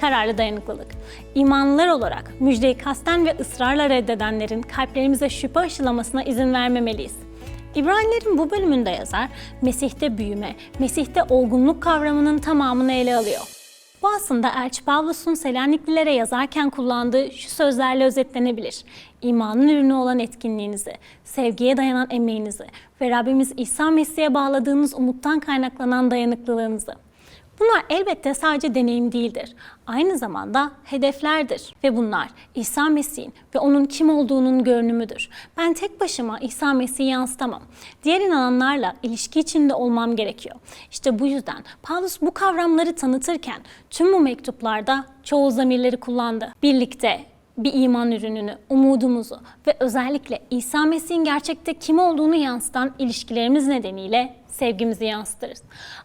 kararlı dayanıklılık. İmanlılar olarak müjdeyi kasten ve ısrarla reddedenlerin kalplerimize şüphe aşılamasına izin vermemeliyiz. İbranilerin bu bölümünde yazar, Mesih'te büyüme, Mesih'te olgunluk kavramının tamamını ele alıyor. Bu aslında Elçi Pavlus'un Selaniklileri yazarken kullandığı şu sözlerle özetlenebilir. İmanın ürünü olan etkinliğinizi, sevgiye dayanan emeğinizi ve Rabbimiz İsa Mesih'e bağladığınız umuttan kaynaklanan dayanıklılığınızı. Bunlar elbette sadece deneyim değildir. Aynı zamanda hedeflerdir. Ve bunlar İsa Mesih'in ve onun kim olduğunun görünümüdür. Ben tek başıma İsa Mesih'i yansıtamam. Diğer inananlarla ilişki içinde olmam gerekiyor. İşte bu yüzden Paulus bu kavramları tanıtırken tüm bu mektuplarda çoğu zamirleri kullandı. Birlikte bir iman ürününü, umudumuzu ve özellikle İsa Mesih'in gerçekte kim olduğunu yansıtan ilişkilerimiz nedeniyle sevgimizi yansıtırız.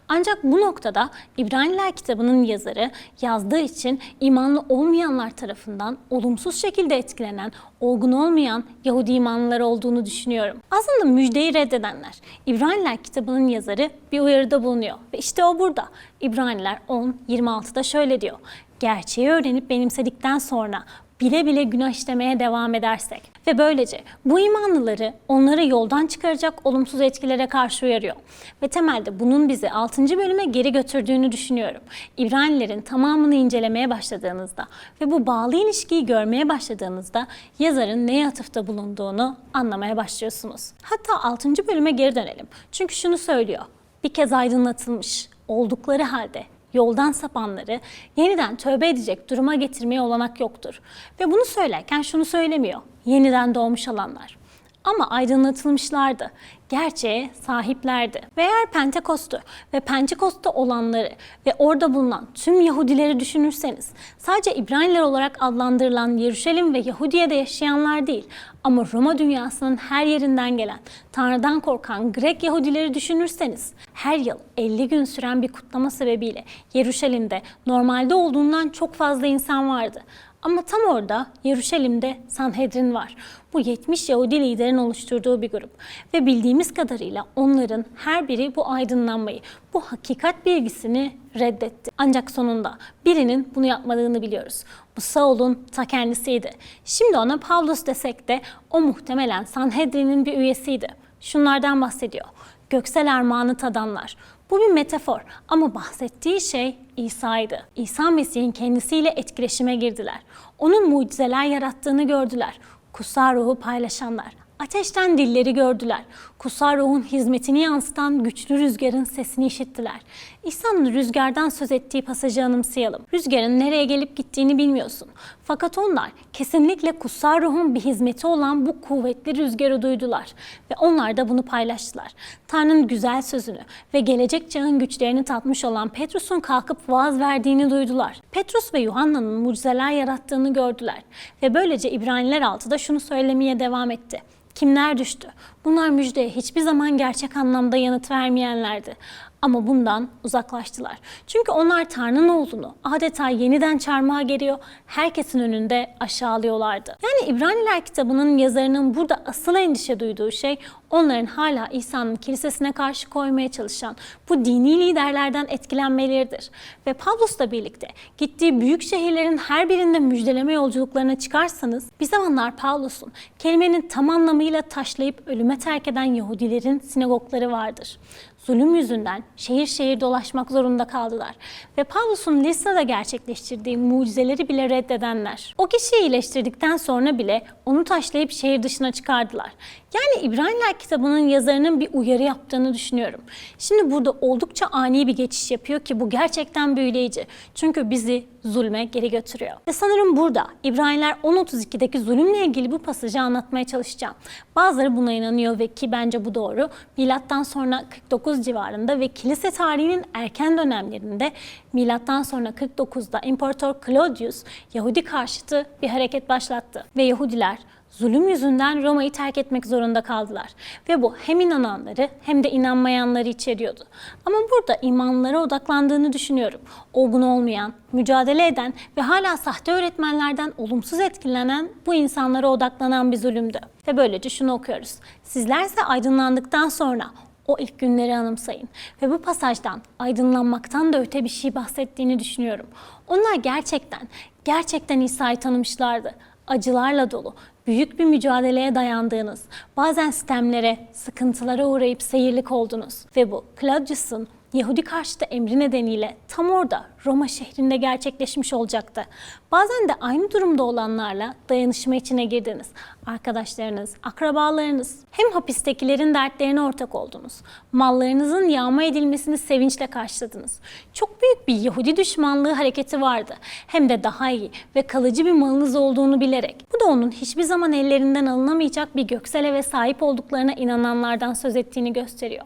Ancak bu noktada İbraniler kitabının yazarı yazdığı için imanlı olmayanlar tarafından olumsuz şekilde etkilenen, olgun olmayan Yahudi imanlılar olduğunu düşünüyorum. Aslında müjdeyi reddedenler. İbraniler kitabının yazarı bir uyarıda bulunuyor ve işte o burada. İbraniler 10.26'da şöyle diyor. Gerçeği öğrenip benimsedikten sonra bile bile günah işlemeye devam edersek ve böylece bu imanlıları onları yoldan çıkaracak olumsuz etkilere karşı uyarıyor. Ve temelde bunun bizi 6. bölüme geri götürdüğünü düşünüyorum. İbranilerin tamamını incelemeye başladığınızda ve bu bağlı ilişkiyi görmeye başladığınızda yazarın neye atıfta bulunduğunu anlamaya başlıyorsunuz. Hatta 6. bölüme geri dönelim. Çünkü şunu söylüyor. Bir kez aydınlatılmış oldukları halde yoldan sapanları yeniden tövbe edecek duruma getirmeye olanak yoktur. Ve bunu söylerken şunu söylemiyor. Yeniden doğmuş olanlar. Ama aydınlatılmışlardı. Gerçeğe sahiplerdi. Ve eğer Pentekost'u ve Pentekost'ta olanları ve orada bulunan tüm Yahudileri düşünürseniz sadece İbraniler olarak adlandırılan Yeruşalim ve Yahudiye'de yaşayanlar değil ama Roma dünyasının her yerinden gelen, Tanrı'dan korkan Grek Yahudileri düşünürseniz her yıl 50 gün süren bir kutlama sebebiyle Yeruşalim'de normalde olduğundan çok fazla insan vardı. Ama tam orada Yeruşalim'de Sanhedrin var. Bu 70 Yahudi liderin oluşturduğu bir grup. Ve bildiğimiz kadarıyla onların her biri bu aydınlanmayı, bu hakikat bilgisini reddetti. Ancak sonunda birinin bunu yapmadığını biliyoruz. Bu Saul'un ta kendisiydi. Şimdi ona Pavlus desek de o muhtemelen Sanhedrin'in bir üyesiydi. Şunlardan bahsediyor. Göksel armağanı tadanlar. Bu bir metafor ama bahsettiği şey İsa'ydı. İsa Mesih'in kendisiyle etkileşime girdiler. Onun mucizeler yarattığını gördüler. Kutsal ruhu paylaşanlar. Ateşten dilleri gördüler. Kutsal ruhun hizmetini yansıtan güçlü rüzgarın sesini işittiler. İsa'nın rüzgardan söz ettiği pasajı anımsayalım. Rüzgarın nereye gelip gittiğini bilmiyorsun. Fakat onlar kesinlikle kutsal ruhun bir hizmeti olan bu kuvvetli rüzgarı duydular. Ve onlar da bunu paylaştılar. Tanrı'nın güzel sözünü ve gelecek çağın güçlerini tatmış olan Petrus'un kalkıp vaaz verdiğini duydular. Petrus ve Yuhanna'nın mucizeler yarattığını gördüler. Ve böylece İbraniler 6'da şunu söylemeye devam etti. Kimler düştü? Bunlar müjdeye hiçbir zaman gerçek anlamda yanıt vermeyenlerdi. Ama bundan uzaklaştılar. Çünkü onlar Tanrı'nın oğlunu adeta yeniden çarmıha geriyor, herkesin önünde aşağılıyorlardı. Yani İbraniler kitabının yazarının burada asıl endişe duyduğu şey onların hala İsa'nın kilisesine karşı koymaya çalışan bu dini liderlerden etkilenmeleridir. Ve Pavlus'la birlikte gittiği büyük şehirlerin her birinde müjdeleme yolculuklarına çıkarsanız bir zamanlar Pavlus'un kelimenin tam anlamıyla taşlayıp ölüme terk eden Yahudilerin sinagogları vardır zulüm yüzünden şehir şehir dolaşmak zorunda kaldılar. Ve Pavlus'un Listra'da gerçekleştirdiği mucizeleri bile reddedenler. O kişiyi iyileştirdikten sonra bile onu taşlayıp şehir dışına çıkardılar. Yani İbraniler kitabının yazarının bir uyarı yaptığını düşünüyorum. Şimdi burada oldukça ani bir geçiş yapıyor ki bu gerçekten büyüleyici. Çünkü bizi zulme geri götürüyor. Ve sanırım burada İbraniler 10.32'deki zulümle ilgili bu pasajı anlatmaya çalışacağım. Bazıları buna inanıyor ve ki bence bu doğru. Milattan sonra 49 civarında ve kilise tarihinin erken dönemlerinde milattan sonra 49'da İmparator Claudius Yahudi karşıtı bir hareket başlattı ve Yahudiler zulüm yüzünden Roma'yı terk etmek zorunda kaldılar. Ve bu hem inananları hem de inanmayanları içeriyordu. Ama burada imanlara odaklandığını düşünüyorum. Olgun olmayan, mücadele eden ve hala sahte öğretmenlerden olumsuz etkilenen bu insanlara odaklanan bir zulümdü. Ve böylece şunu okuyoruz. Sizlerse aydınlandıktan sonra o ilk günleri anımsayın. Ve bu pasajdan aydınlanmaktan da öte bir şey bahsettiğini düşünüyorum. Onlar gerçekten, gerçekten İsa'yı tanımışlardı. Acılarla dolu, büyük bir mücadeleye dayandığınız, bazen sistemlere, sıkıntılara uğrayıp seyirlik oldunuz. Ve bu Claudius'un Yahudi karşıtı emri nedeniyle tam orada Roma şehrinde gerçekleşmiş olacaktı. Bazen de aynı durumda olanlarla dayanışma içine girdiniz. Arkadaşlarınız, akrabalarınız. Hem hapistekilerin dertlerine ortak oldunuz. Mallarınızın yağma edilmesini sevinçle karşıladınız. Çok büyük bir Yahudi düşmanlığı hareketi vardı. Hem de daha iyi ve kalıcı bir malınız olduğunu bilerek. Bu da onun hiçbir zaman ellerinden alınamayacak bir göksel eve sahip olduklarına inananlardan söz ettiğini gösteriyor.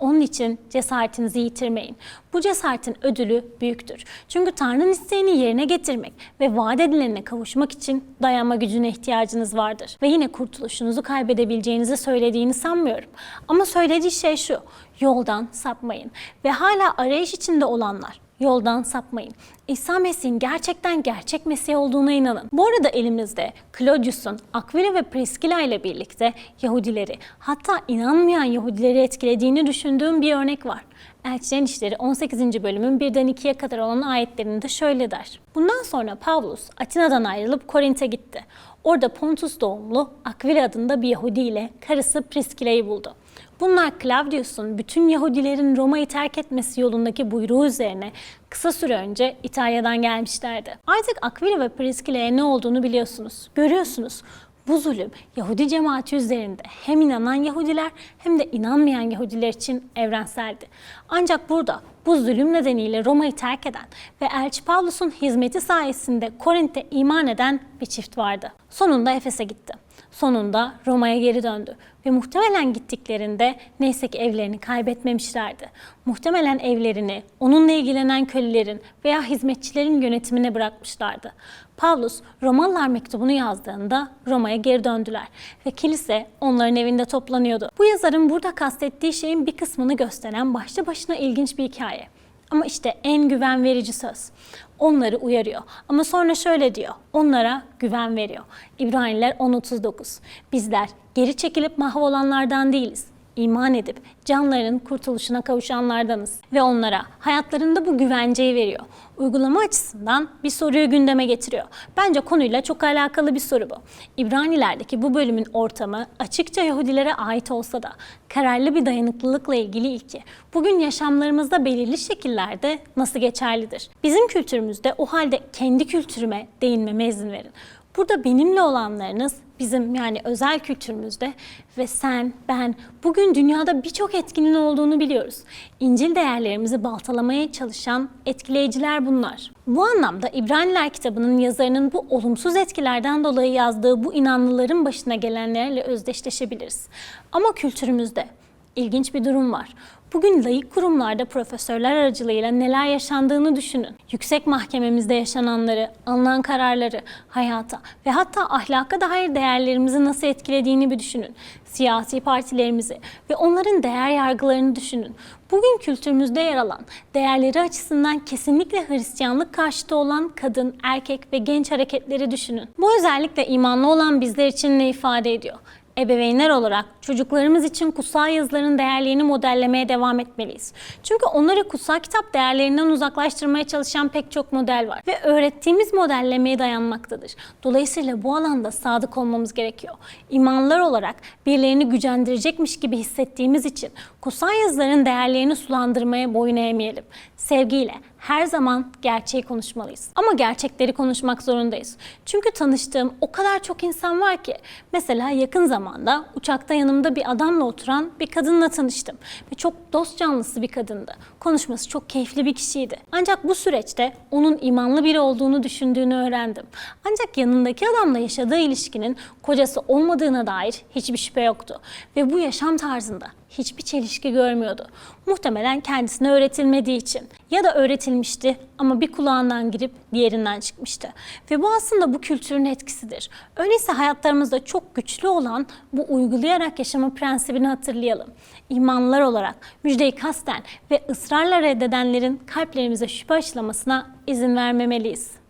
Onun için cesaretinizi yitirmeyin. Bu cesaretin ödülü büyüktür. Çünkü Tanrı'nın isteğini yerine getirmek ve vaat edilenine kavuşmak için dayanma gücüne ihtiyacınız vardır. Ve yine kurtuluşunuzu kaybedebileceğinizi söylediğini sanmıyorum. Ama söylediği şey şu, yoldan sapmayın. Ve hala arayış içinde olanlar, yoldan sapmayın. İsa Mesih'in gerçekten gerçek Mesih olduğuna inanın. Bu arada elimizde Claudius'un Aquila ve Priscilla ile birlikte Yahudileri hatta inanmayan Yahudileri etkilediğini düşündüğüm bir örnek var. Elçilerin İşleri 18. bölümün 1'den 2'ye kadar olan ayetlerinde şöyle der. Bundan sonra Pavlus Atina'dan ayrılıp Korint'e gitti. Orada Pontus doğumlu Aquila adında bir Yahudi ile karısı Priscilla'yı buldu. Bunlar Claudius'un bütün Yahudilerin Roma'yı terk etmesi yolundaki buyruğu üzerine kısa süre önce İtalya'dan gelmişlerdi. Artık Aquila ve Priscilla'ya ne olduğunu biliyorsunuz, görüyorsunuz. Bu zulüm Yahudi cemaati üzerinde hem inanan Yahudiler hem de inanmayan Yahudiler için evrenseldi. Ancak burada bu zulüm nedeniyle Roma'yı terk eden ve Elçi Pavlus'un hizmeti sayesinde Korint'te iman eden bir çift vardı. Sonunda Efes'e gitti. Sonunda Roma'ya geri döndü ve muhtemelen gittiklerinde neyse ki evlerini kaybetmemişlerdi. Muhtemelen evlerini onunla ilgilenen kölelerin veya hizmetçilerin yönetimine bırakmışlardı. Pavlus Romalılar mektubunu yazdığında Roma'ya geri döndüler ve kilise onların evinde toplanıyordu. Bu yazarın burada kastettiği şeyin bir kısmını gösteren başlı başına ilginç bir hikaye. Ama işte en güven verici söz. Onları uyarıyor. Ama sonra şöyle diyor. Onlara güven veriyor. İbraniler 10.39. Bizler geri çekilip mahvolanlardan değiliz. İman edip canlarının kurtuluşuna kavuşanlardanız ve onlara hayatlarında bu güvenceyi veriyor. Uygulama açısından bir soruyu gündeme getiriyor. Bence konuyla çok alakalı bir soru bu. İbranilerdeki bu bölümün ortamı açıkça Yahudilere ait olsa da kararlı bir dayanıklılıkla ilgili ilki bugün yaşamlarımızda belirli şekillerde nasıl geçerlidir? Bizim kültürümüzde o halde kendi kültürüme değinmeme izin verin. Burada benimle olanlarınız bizim yani özel kültürümüzde ve sen, ben bugün dünyada birçok etkinin olduğunu biliyoruz. İncil değerlerimizi baltalamaya çalışan etkileyiciler bunlar. Bu anlamda İbraniler kitabının yazarının bu olumsuz etkilerden dolayı yazdığı bu inanlıların başına gelenlerle özdeşleşebiliriz. Ama kültürümüzde ilginç bir durum var. Bugün layık kurumlarda profesörler aracılığıyla neler yaşandığını düşünün. Yüksek mahkememizde yaşananları, alınan kararları, hayata ve hatta ahlaka dair değerlerimizi nasıl etkilediğini bir düşünün. Siyasi partilerimizi ve onların değer yargılarını düşünün. Bugün kültürümüzde yer alan, değerleri açısından kesinlikle Hristiyanlık karşıtı olan kadın, erkek ve genç hareketleri düşünün. Bu özellikle imanlı olan bizler için ne ifade ediyor? Ebeveynler olarak çocuklarımız için kutsal yazıların değerlerini modellemeye devam etmeliyiz. Çünkü onları kutsal kitap değerlerinden uzaklaştırmaya çalışan pek çok model var ve öğrettiğimiz modellemeye dayanmaktadır. Dolayısıyla bu alanda sadık olmamız gerekiyor. İmanlar olarak birilerini gücendirecekmiş gibi hissettiğimiz için kutsal yazıların değerlerini sulandırmaya boyun eğmeyelim. Sevgiyle, her zaman gerçeği konuşmalıyız. Ama gerçekleri konuşmak zorundayız. Çünkü tanıştığım o kadar çok insan var ki. Mesela yakın zamanda uçakta yanımda bir adamla oturan bir kadınla tanıştım. Ve çok dost canlısı bir kadındı. Konuşması çok keyifli bir kişiydi. Ancak bu süreçte onun imanlı biri olduğunu düşündüğünü öğrendim. Ancak yanındaki adamla yaşadığı ilişkinin kocası olmadığına dair hiçbir şüphe yoktu. Ve bu yaşam tarzında hiçbir çelişki görmüyordu. Muhtemelen kendisine öğretilmediği için ya da öğretilmişti ama bir kulağından girip diğerinden çıkmıştı. Ve bu aslında bu kültürün etkisidir. Öyleyse hayatlarımızda çok güçlü olan bu uygulayarak yaşama prensibini hatırlayalım. İmanlar olarak müjdeyi kasten ve ısrarla reddedenlerin kalplerimize şüphe aşılamasına izin vermemeliyiz.